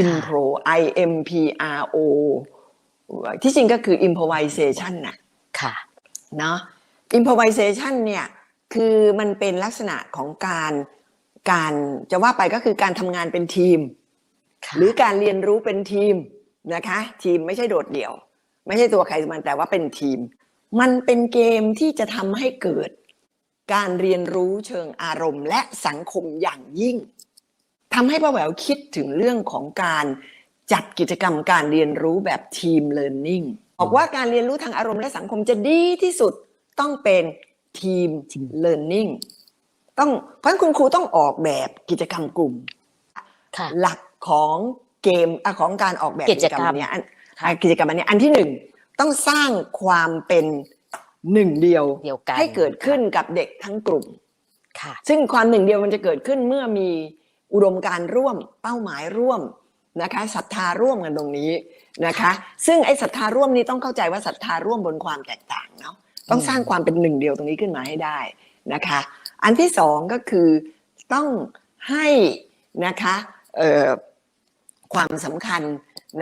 impro i m p r o ที่จริงก็คือ improvisation น่ะค่ะเนาะ improvisation เนี่ยคือมันเป็นลักษณะของการการจะว่าไปก็คือการทำงานเป็นทีมค่ะหรือการเรียนรู้เป็นทีมนะคะ ทีมไม่ใช่โดดเดี่ยว ไม่ใช่ตัวใครตัวมันแต่ว่าเป็นทีม มันเป็นเกมที่จะทำให้เกิด การเรียนรู้เชิงอารมณ์และสังคมอย่างยิ่ง ทำให้ป้าแหววคิดถึงเรื่องของการจัดกิจกรรมการเรียนรู้แบบทีมเลิร์นนิ่งบอกว่าการเรียนรู้ทางอารมณ์และสังคมจะดีที่สุดต้องเป็นทีมเลิร์นนิ่งต้องเพราะฉะนั้นคุณครูต้องออกแบบกิจกรรมกลุ่มค่ะหลักของเกมอะของการออกแบบกิจกรรมเนี้ยอันค่ะอะกิจกรรมอันเนี้ยอันที่หนึ่งต้องสร้างความเป็นหนึ่งเดียวเดียวกันให้เกิดขึ้นกับเด็กทั้งกลุ่มค่ะซึ่งความหนึ่งเดียวมันจะเกิดขึ้นเมื่อมี อุดมการณ์ร่วมเป้าหมายร่วมนะคะศรัทธาร่วมกันตรงนี้นะคะ ซึ่งไอ้ศรัทธาร่วมนี้ต้องเข้าใจว่าศรัทธาร่วมบนความแตกต่างเนาะต้องสร้างความเป็นหนึ่งเดียวตรงนี้ขึ้นมาให้ได้นะคะ อันที่สองก็คือต้องให้นะคะเอ่อความสำคัญ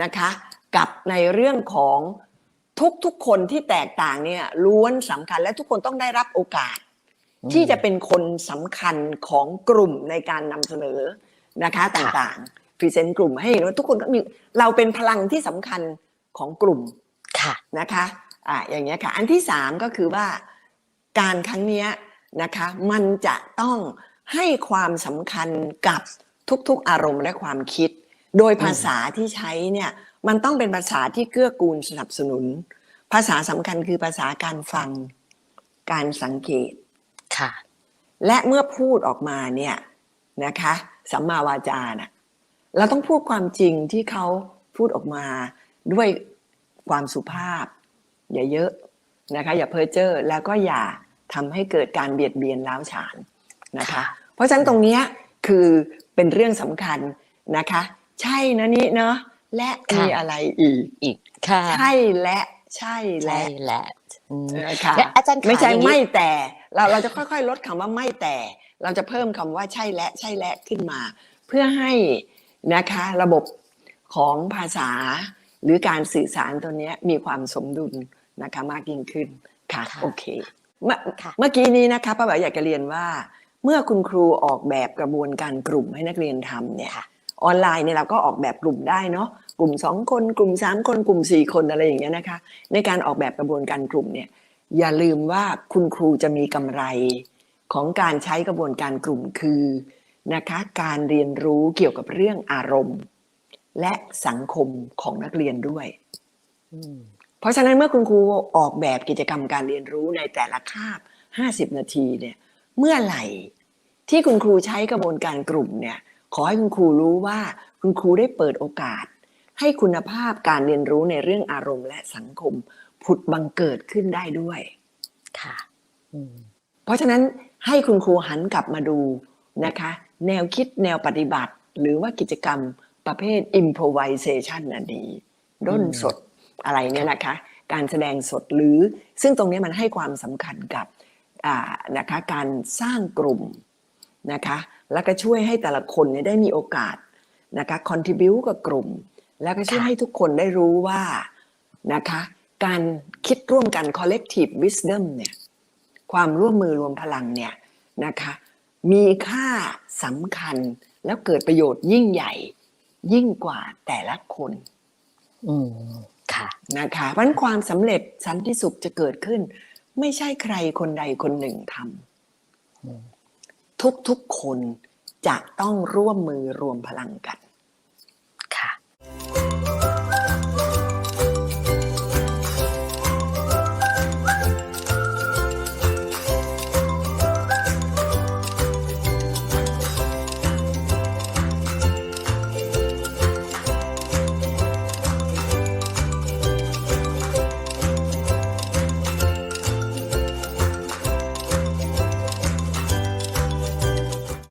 นะคะกับในเรื่องของทุกๆคนที่แตกต่างเนี่ยล้วนสำคัญและทุกคนต้องได้รับโอกาสอืม ที่จะเป็นคนสำคัญของกลุ่มในการนำเสนอนะคะค่ะต่างๆพรีเซนต์กลุ่มให้เห็นว่าทุกคนก็มีเราเป็นพลังที่สำคัญของกลุ่มค่ะนะคะอ่าอย่างเงี้ยค่ะ อันที่สามก็คือว่าการครั้งเนี้ยนะคะมันจะต้องให้ความสำคัญกับทุกๆอารมณ์และความคิด โดยภาษาที่ใช้เนี่ยมันต้องเป็นภาษาที่เกื้อกูลสนับสนุน ภาษาสำคัญคือภาษาการฟัง การสังเกต ค่ะ และเมื่อพูดออกมาเนี่ยนะคะสัมมาวาจาน่ะเราต้องพูดความจริงที่เขาพูดออกมาด้วยความสุภาพ อย่าเยอะนะคะ อย่าเพ้อเจ้อแล้วก็อย่าทำให้เกิดการเบียดเบียนล้าวฉานนะคะค่ะเพราะฉะนั้นตรงเนี้ยคือเป็นเรื่องสำคัญนะคะ ใช่นะนี่เนาะและมีอะไรอีกอีกค่ะใช่และใช่และใช่แหละอืม นะคะและอาจารย์ขาไม่ใช่อย่างนี้ไม่แต่เราเราจะค่อยๆ ลดคำว่าไม่แต่ เราจะเพิ่มคำว่าใช่และใช่และขึ้นมา เพื่อให้นะคะระบบของภาษา หรือการสื่อสารตัวเนี้ยมีความสมดุลนะคะมากยิ่งขึ้นค่ะค่ะโอเคเมื่อค่ะเมื่อกี้นี้นะคะป้าแป๋วอยากจะเรียนว่า เมื่อคุณครูออกแบบกระบวนการกลุ่มให้นักเรียนทำเนี่ยค่ะออนไลน์เนี่ยเราก็ออกแบบกลุ่มได้เนาะ กลุ่มสองคน กลุ่มสามคน กลุ่มสี่คนอะไรอย่างเงี้ยนะคะ ในการออกแบบกระบวนการกลุ่มเนี่ยอย่าลืมว่าคุณครูจะมีกำไรของการใช้กระบวนการกลุ่มคือนะคะการเรียนรู้เกี่ยวกับเรื่องอารมณ์ และสังคมของนักเรียนด้วยอืมเพราะฉะนั้นเมื่อคุณครูออกแบบกิจกรรมการเรียนรู้ในแต่ละคาบ 50 นาทีเนี่ยเมื่อไหร่ที่คุณครูใช้กระบวนการกลุ่มเนี่ยขอให้คุณครูรู้ว่าคุณครูได้เปิดโอกาส ให้คุณภาพการเรียนรู้ในเรื่องอารมณ์และสังคมผุดบังเกิดขึ้นได้ด้วยค่ะอืมเพราะฉะนั้นให้คุณครูหันกลับมาดูนะคะ แนวคิดแนวปฏิบัติ หรือว่ากิจกรรมประเภท improvisation นั่นดีด้นสดอะไรเนี่ยนะคะ การแสดงสดหรือซึ่งตรงนี้มันให้ความสำคัญกับอ่านะคะการสร้างกลุ่มนะคะแล้วก็ช่วยให้แต่ละคนเนี่ยได้มีโอกาสนะคะ contribu กับกลุ่ม แล้วก็ช่วยค่ะให้ทุกคนได้รู้ว่านะคะ การคิดร่วมกัน collective wisdom เนี่ยความร่วมมือรวมพลังเนี่ยนะคะมีค่าสำคัญแล้วเกิดประโยชน์ยิ่งใหญ่ยิ่งกว่าแต่ละคน อืมค่ะนะคะเพราะฉะนั้นความสำเร็จสันติสุขจะเกิดขึ้น ไม่ใช่ใครคนใดคนหนึ่งทอืมำทุกๆคนจะต้องร่วมมือรวมพลังกัน